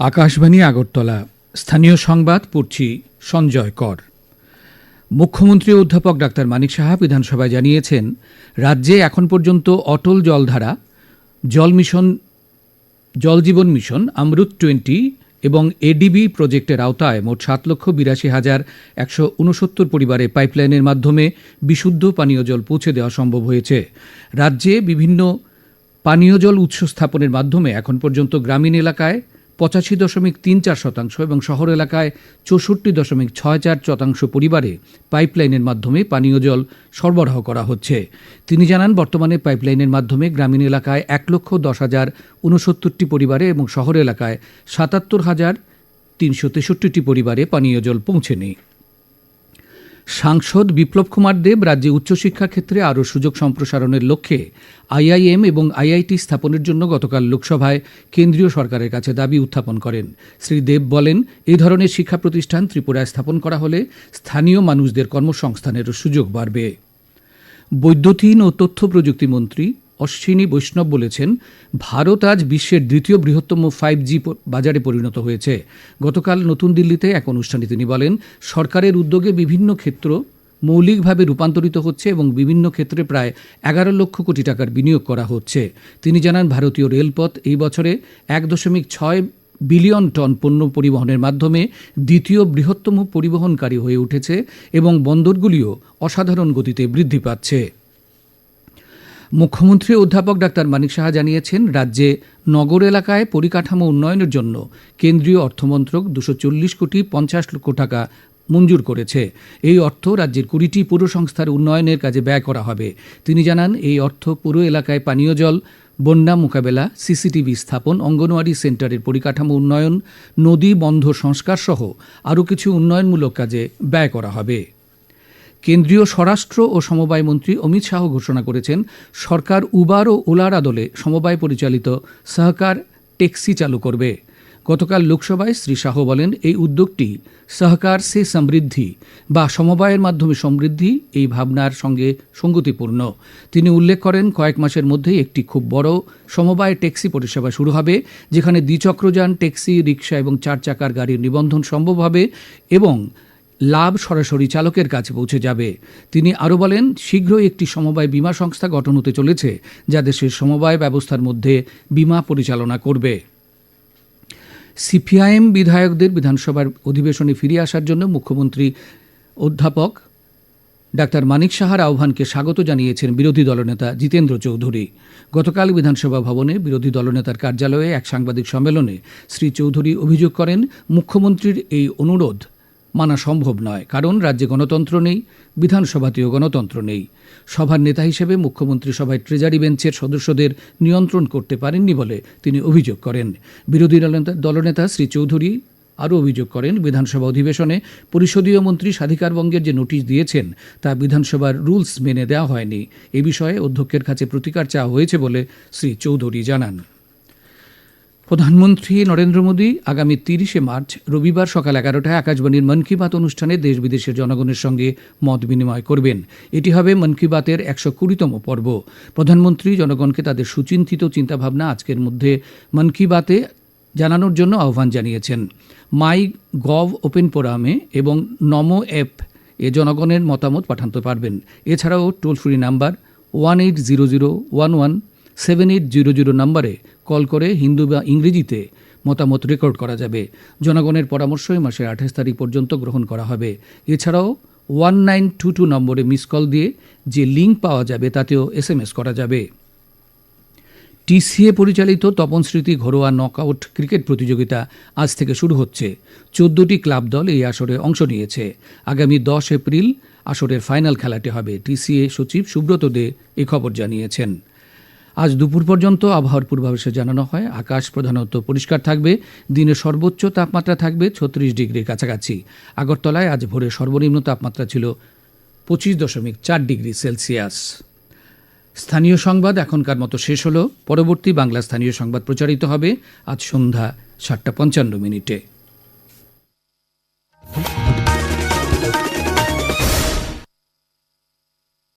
আকাশবাণী আগরতলা, স্থানীয় সংবাদ পড়ছি সঞ্জয় কর। মুখ্যমন্ত্রী অধ্যাপক ডাক্তার মানিক সাহা বিধানসভায় জানিয়েছেন, রাজ্যে এখন পর্যন্ত Atal জলধারা, Jal mission, Jal Jeevan mission Amrut twenty এবং এডিবি প্রজেক্টের আওতায় মোট সাত লক্ষ বিরাশি হাজার একশো উনসত্তর পরিবারে পাইপলাইনের মাধ্যমে বিশুদ্ধ পানীয় জল পৌঁছে দেওয়া সম্ভব হয়েছে। রাজ্যে বিভিন্ন পানীয় জল উৎস স্থাপনের মাধ্যমে এখন পর্যন্ত গ্রামীণ এলাকায় পঁচাশি দশমিক তিন চার শতাংশ এবং শহর এলাকায় চৌষট্টি দশমিক ছয় চার শতাংশ পরিবারে পাইপলাইনের মাধ্যমে পানীয় জল সরবরাহ করা হচ্ছে। তিনি জানান, বর্তমানে পাইপলাইনের মাধ্যমে গ্রামীণ এলাকায় এক লক্ষ দশ হাজার উনসত্তরটি পরিবারে এবং শহর এলাকায় সাতাত্তর হাজার তিনশো তেষট্টিটি পরিবারে পানীয় জল পৌঁছেনি। সাংসদ বিপ্লব কুমার দেব রাজ্যে উচ্চশিক্ষা ক্ষেত্রে আরও সুযোগ সম্প্রসারণের লক্ষ্যে আইআইএম এবং আইআইটি স্থাপনের জন্য গতকাল লোকসভায় কেন্দ্রীয় সরকারের কাছে দাবি উত্থাপন করেন। শ্রী দেব বলেন, এ ধরনের শিক্ষা প্রতিষ্ঠান ত্রিপুরায় স্থাপন করা হলে স্থানীয় মানুষদের কর্মসংস্থানেরও সুযোগ বাড়বে। বৈদ্যুতিন ও তথ্য প্রযুক্তি মন্ত্রী অশ্বিনী বৈষ্ণব বলেছেন, ভারত আজ বিশ্বের দ্বিতীয় বৃহত্তম ফাইভ জি বাজারে পরিণত হয়েছে। গতকাল নতুন দিল্লিতে এক অনুষ্ঠানে তিনি বলেন, সরকারের উদ্যোগে বিভিন্ন ক্ষেত্র মৌলিকভাবে রূপান্তরিত হচ্ছে এবং বিভিন্ন ক্ষেত্রে প্রায় এগারো লক্ষ কোটি টাকার বিনিয়োগ করা হচ্ছে। তিনি জানান, ভারতীয় রেলপথ এই বছরে এক দশমিক ছয় বিলিয়ন টন পণ্য পরিবহনের মাধ্যমে দ্বিতীয় বৃহত্তম পরিবহনকারী হয়ে উঠেছে এবং বন্দরগুলিও অসাধারণ গতিতে বৃদ্ধি পাচ্ছে। মুখ্যমন্ত্রী অধ্যাপক ডাক্তার মানিক সাহা জানিয়েছেন, রাজ্যে নগর এলাকায় পরিকাঠামো উন্নয়নের জন্য কেন্দ্রীয় অর্থমন্ত্রক দুশো চল্লিশ কোটি পঞ্চাশ লক্ষ টাকা মঞ্জুর করেছে। এই অর্থ রাজ্যের কুড়িটি পুর সংস্থার উন্নয়নের কাজে ব্যয় করা হবে। তিনি জানান, এই অর্থ পুরো এলাকায় পানীয় জল, বন্যা মোকাবেলা, সিসিটিভি স্থাপন, অঙ্গনওয়াড়ি সেন্টারের পরিকাঠামো উন্নয়ন, নদী বন্ধ সংস্কার সহ আরও কিছু উন্নয়নমূলক কাজে ব্যয় করা হবে। কেন্দ্রীয় স্বরাষ্ট্র ও সমবায় মন্ত্রী অমিত শাহ ঘোষণা করেছেন, সরকার উবার ও ওলার আদলে সমবায় পরিচালিত সহকার ট্যাক্সি চালু করবে। গতকাল লোকসভায় শ্রী শাহ বলেন, এই উদ্যোগটি সহকার সে সমৃদ্ধি বা সমবায়ের মাধ্যমে সমৃদ্ধি এই ভাবনার সঙ্গে সঙ্গতিপূর্ণ। তিনি উল্লেখ করেন, কয়েক মাসের মধ্যেই একটি খুব বড় সমবায় ট্যাক্সি পরিষেবা শুরু হবে, যেখানে দ্বিচক্রযান ট্যাক্সি রিক্সা এবং চার চাকার গাড়ির নিবন্ধন সম্ভব হবে এবং লাভ সরাসরি চালকের কাছে পৌঁছে যাবে। তিনি আরও বলেন, শীঘ্রই একটি সমবায় বীমা সংস্থা গঠন হতে চলেছে, যা দেশের সমবায় ব্যবস্থার মধ্যে বীমা পরিচালনা করবে। সিপিআইএম বিধায়কদের বিধানসভার অধিবেশনে ফিরে আসার জন্য মুখ্যমন্ত্রী অধ্যাপক ডাক্তার মানিক সাহার আহ্বানকে স্বাগত জানিয়েছেন বিরোধী দলনেতা জিতেন্দ্র চৌধুরী। গতকাল বিধানসভা ভবনে বিরোধী দলনেতার কার্যালয়ে এক সাংবাদিক সম্মেলনে শ্রী চৌধুরী অভিযোগ করেন, মুখ্যমন্ত্রীর এই অনুরোধ মানা সম্ভব নয়, কারণ রাজ্যে গণতন্ত্র নেই বিধানসভাতেও গণতন্ত্র নেই। সভার নেতা হিসেবে মুখ্যমন্ত্রী সভায় ট্রেজারি বেঞ্চের সদস্যদের নিয়ন্ত্রণ করতে পারেননি বলে তিনি অভিযোগ করেন। বিরোধী দলনেতা- শ্রী চৌধুরী আরও অভিযোগ করেন, বিধানসভা অধিবেশনে পরিষদীয় মন্ত্রী স্বাধিকার বঙ্গের যে নোটিশ দিয়েছেন, তা বিধানসভার রুলস মেনে দেওয়া হয়নি। এ বিষয়ে অধ্যক্ষের কাছে প্রতিকার চাওয়া হয়েছে বলে শ্রী চৌধুরী জানান। প্রধানমন্ত্রী নরেন্দ্র মোদী আগামী তিরিশে মার্চ রবিবার সকাল এগারোটায় আকাশবাণীর মন কি বাত অনুষ্ঠানে দেশ বিদেশের জনগণের সঙ্গে মত বিনিময় করবেন। এটি হবে মন কি বাতের একশো কুড়িতম পর্ব। প্রধানমন্ত্রী জনগণকে তাদের সুচিন্তিত চিন্তাভাবনা আজকের মধ্যে মন কি বাতে জানানোর জন্য আহ্বান জানিয়েছেন। মাই গভ ওপেন ফোরামে এবং নমো অ্যাপ এ জনগণের মতামত পাঠাতে পারবেন। এছাড়াও toll free number one eight zero zero one one seven eight zero zero নম্বরে কল করে হিন্দু বা ইংরেজিতে মতামত রেকর্ড করা যাবে। জনগণের পরামর্শই মাসের আঠাশ তারিখ পর্যন্ত গ্রহণ করা হবে। এছাড়াও ওয়ান নাইন টু টু নম্বরে মিস কল দিয়ে যে লিঙ্ক পাওয়া যাবে তাতেও এস এম এস করা যাবে। টিসিএ পরিচালিত তপন স্মৃতি ঘরোয়া নকআউট ক্রিকেট প্রতিযোগিতা আজ থেকে শুরু হচ্ছে। চোদ্দটি ক্লাব দল এই আসরে অংশ নিয়েছে। আগামী দশ এপ্রিল আসরের ফাইনাল খেলাটি হবে। টিসিএ সচিব সুব্রত দে এ খবর জানিয়েছেন। আজ দুপুর পর্যন্ত আবহাওয়ার পূর্বাভাসে জানানো হয়, আকাশ প্রধানত পরিষ্কার থাকবে, দিনে সর্বোচ্চ তাপমাত্রা থাকবে ছত্রিশ ডিগ্রির কাছাকাছি। আগরতলায় আজ ভোরে সর্বনিম্ন তাপমাত্রা ছিল পঁচিশ দশমিক চার ডিগ্রি সেলসিয়াস। স্থানীয় সংবাদ এখনকার মতো শেষ হলো। পরবর্তী বাংলা স্থানীয় সংবাদ প্রচারিত হবে আজ সন্ধ্যা সাতটা পঞ্চান্ন মিনিটে।